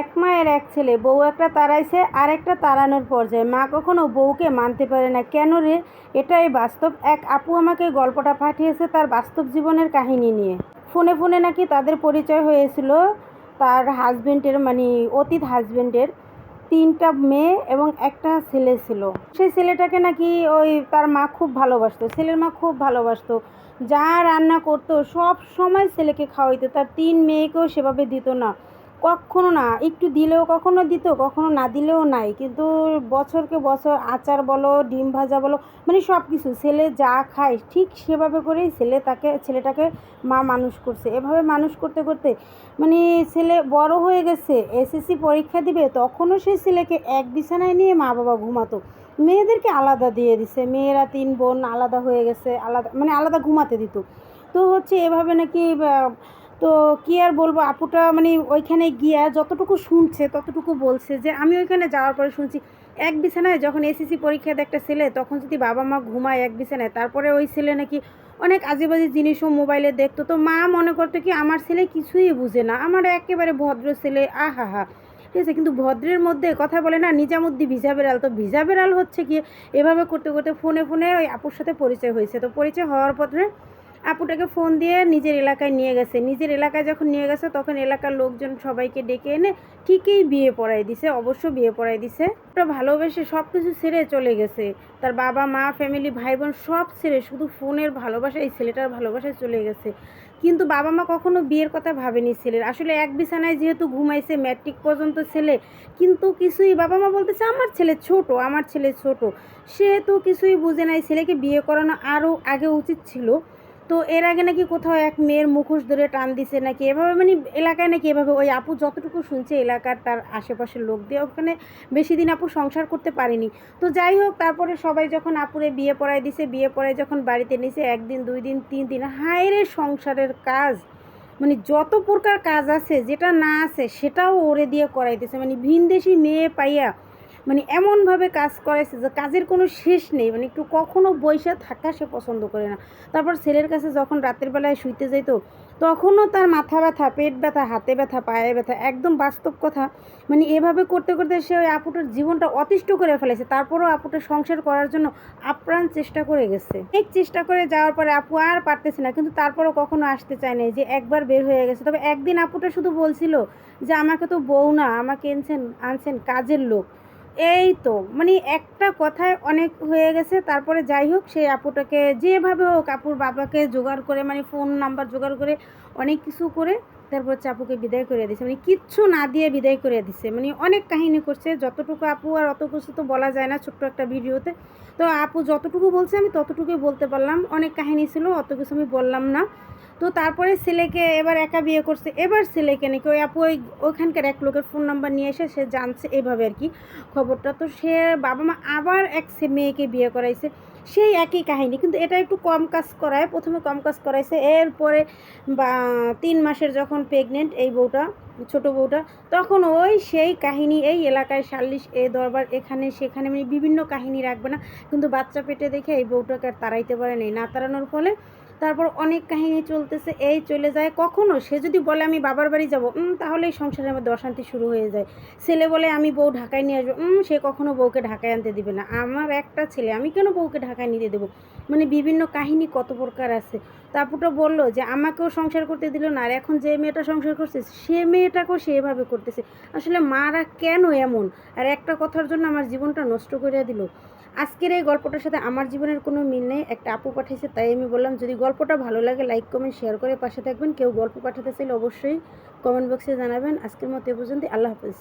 এক মায়ের এক ছেলে, বউ একটা তাড়াইছে আর একটা তাড়ানোর পর্যায়ে। মা কখনো বউকে মানতে পারে না। কেন রে? এটাই বাস্তব। এক আপু আমাকে গল্পটা পাঠিয়েছে তার বাস্তব জীবনের কাহিনী নিয়ে। ফোনে ফোনে নাকি তাদের পরিচয় হয়েছিল তার হাজবেন্ডের মানে অতীত হাজবেন্ডের। তিনটা মেয়ে এবং একটা ছেলে ছিল। সেই ছেলেটাকে নাকি ওই তার মা খুব ভালোবাসতো। ছেলের মা খুব ভালোবাসতো। যা রান্না করতো, সব সময় ছেলেকে খাওয়াইতো। তার তিন মেয়েকেও সেভাবে দিত না। কখনো না, একটু দিলেও কখনো দিত, কখনো না দিলেও নাই। কিন্তু বছরকে বছর আচার বলো, ডিম ভাজা বলো মানে সব কিছু ছেলে যা খায়, ঠিক সেভাবে করেই ছেলে তাকে, ছেলেটাকে মা মানুষ করছে। এভাবে মানুষ করতে করতে মানে ছেলে বড় হয়ে গেছে, এসএসসি পরীক্ষা দিবে, তখনও সেই ছেলেকে এক বিছানায় নিয়ে মা বাবা ঘুমাতো। মেয়েদেরকে আলাদা দিয়ে দিছে, মেয়েরা তিন বোন আলাদা হয়ে গেছে, আলাদা মানে আলাদা ঘুমাতে দিত। তো হচ্ছে এভাবে নাকি তো কী আর বলব, আপুটা মানে ওইখানে গিয়া যতটুকু শুনছে, ততটুকু বলছে যে আমি ওইখানে যাওয়ার পরে শুনছি, এক বিছানায় যখন এসএসসি পরীক্ষা দেয় একটা ছেলে, তখন যদি বাবা মা ঘুমায় এক বিছানায়, তারপরে ওই ছেলে নাকি অনেক আজেবাজে জিনিসও মোবাইলে দেখতো। তো মা মনে করতো কি, আমার ছেলে কিছুই বুঝে না, আমার একেবারে ভদ্র ছেলে আহা হা ঠিক আছে, কিন্তু ভদ্রের মধ্যে কথা বলে না নিজামুদ্দি ভিজা বেড়াল তো ভিজা বেড়াল হচ্ছে কি, এভাবে করতে করতে ফোনে ফোনে ওই আপুর সাথে পরিচয় হয়েছে। তো পরিচয় হওয়ার পরে আপুটাকে ফোন দিয়ে নিজের এলাকায় নিয়ে গেছে। নিজের এলাকায় যখন নিয়ে গেছে, তখন এলাকার লোকজন সবাইকে ডেকে এনে ঠিকই বিয়ে পড়াই দিছে, অবশ্য বিয়ে পড়াই দিছে। ওটা ভালোবেসে সব কিছু ছেড়ে চলে গেছে। তার বাবা, মা ফ্যামিলি ভাই বোন সব ছেড়ে শুধু ফোনের ভালোবাসা, এই ছেলেটার ভালোবাসায় চলে গেছে। কিন্তু বাবা মা কখনো বিয়ের কথা ভাবেনি ছেলের। আসলে এক বিছানায় যেহেতু ঘুমাইছে ম্যাট্রিক পর্যন্ত ছেলে, কিন্তু কিছুই বাবা মা বলতেছে, আমার ছেলে ছোট, আমার ছেলে ছোট। সে তো কিছুই বুঝে নাই। ছেলেকে বিয়ে করানো আরও আগে উচিত ছিল। তো এর আগে নাকি কোথাও এক মেয়ের মুখোশ ধরে টান দিছে নাকি, এভাবে মানে এলাকায় নাকি এভাবে, ওই আপু যতটুকু শুনছে এলাকার তার আশেপাশের লোক দিয়ে ওখানে বেশি দিন আপু সংসার করতে পারেনি। তো যাই হোক, তারপরে সবাই যখন আপুরে বিয়ে পড়ায় দিছে, বিয়ে পড়ায় যখন বাড়িতে নিছে, একদিন, দুই দিন, তিন দিন হায়রে সংসারের কাজ। মানে যত প্রকার কাজ আছে, যেটা না আছে, সেটাও ওরে দিয়ে করাইতেছে। মানে ভিনদেশি মেয়ে পাইয়া মানে এমনভাবে কাজ করাইছে যে কাজের কোনো শেষ নেই মানে একটু কখনো বৈশা থাকা সে পছন্দ করে না। তারপর ছেলের কাছে যখন রাতের বেলায় শুইতে যেত তখনও তার মাথা ব্যথা, পেট ব্যথা, হাতে ব্যথা, পায়ে ব্যথা, একদম বাস্তব কথা। মানে এভাবে করতে করতে সে ওই আপুটার জীবনটা অতিষ্ঠ করে ফেলেছে। তারপরও আপুটা সংসার করার জন্য আপ্রাণ চেষ্টা করে গেছে। অনেক চেষ্টা করে যাওয়ার পরে আপু আর পারতেছে না, কিন্তু তারপরও কখনো আসতে চায় না যে একবার বের হয়ে গেছে। তবে একদিন আপুটা শুধু বলছিল যে, আমাকে তো বউ না, আমাকে এনেছেন, আনছেন কাজের লোক। এই তো মানে একটা কথায় অনেক হয়ে গেছে। তারপরে যাই হোক, সেই আপুটাকে যেভাবে হোক, আপুর বাবাকে জোগাড় করে মানে ফোন নাম্বার জোগাড় করে অনেক কিছু করে তারপর হচ্ছে আপুকে বিদায় করে দিছে মানে কিচ্ছু না দিয়ে বিদায় করে দিছে মানে অনেক কাহিনী করছে, যতটুকু আপু আর অত কিছু তো বলা যায় না ছোট্ট একটা ভিডিওতে। তো আপু যতটুকু বলছে আমি ততটুকুই বলতে পারলাম। অনেক কাহিনী ছিল, অত কিছু আমি বললাম না। তো তারপরে ছেলেকে এবার একা বিয়ে করছে। এবার ছেলেকে নাকি ওই আপু ওই ওইখানকার এক লোকের ফোন নাম্বার নিয়ে এসে সে জানছে এভাবে আর কি খবরটা। তো সে বাবা মা আবার এক মেয়েকে বিয়ে করাইছে। সেই একই কাহিনী, কিন্তু এটা একটু কম কাজ করায়। প্রথমে কম কাজ করাইছে, এরপরে বা তিন মাসের যখন প্রেগনেন্ট এই বউটা, ছোট বউটা, তখন ওই সেই কাহিনী, এই এলাকায় সাল্লিশ এ দরবার, এখানে, সেখানে মানে বিভিন্ন কাহিনী রাখবে না। কিন্তু বাচ্চা পেটে দেখে এই বউটাকে আর তাড়াইতে পারে নাই। না তাড়ানোর ফলে তারপর অনেক কাহিনী চলতেছে, এই চলে যায়। কখনো সে যদি বলে, আমি বাবার বাড়ি যাব তাহলে এই সংসারের মধ্যে অশান্তি শুরু হয়ে যায়। ছেলে বলে, আমি বউ ঢাকায় নিয়ে আসব। সে কখনো বউকে ঢাকায় আনতে দিবে না। আমার একটা ছেলে, আমি কেন বউকে ঢাকায় নিতে দেবো? মানে বিভিন্ন কাহিনী কত প্রকার আছে। তারপরটা বলল যে, আমাকেও সংসার করতে দিল না, আর এখন যে মেয়েটা সংসার করছে, সে মেয়েটাকেও সেভাবে করতেছে। আসলে মারা কেন এমন? আর একটা কথার জন্য আমার জীবনটা নষ্ট করে দিল। আজকের এই গল্পটার সাথে আমার জীবনের কোনো মিল নেই। একটা আপু পাঠিয়েছে তাই আমি বললাম, যদি গল্পটা ভালো লাগে লাইক কমেন্ট শেয়ার করে পাশে থাকবেন। কেউ গল্প পাঠাতে চাইলে অবশ্যই কমেন্ট বক্সে জানাবেন। আজকের মতো এ পর্যন্ত আল্লাহ হাফেজ।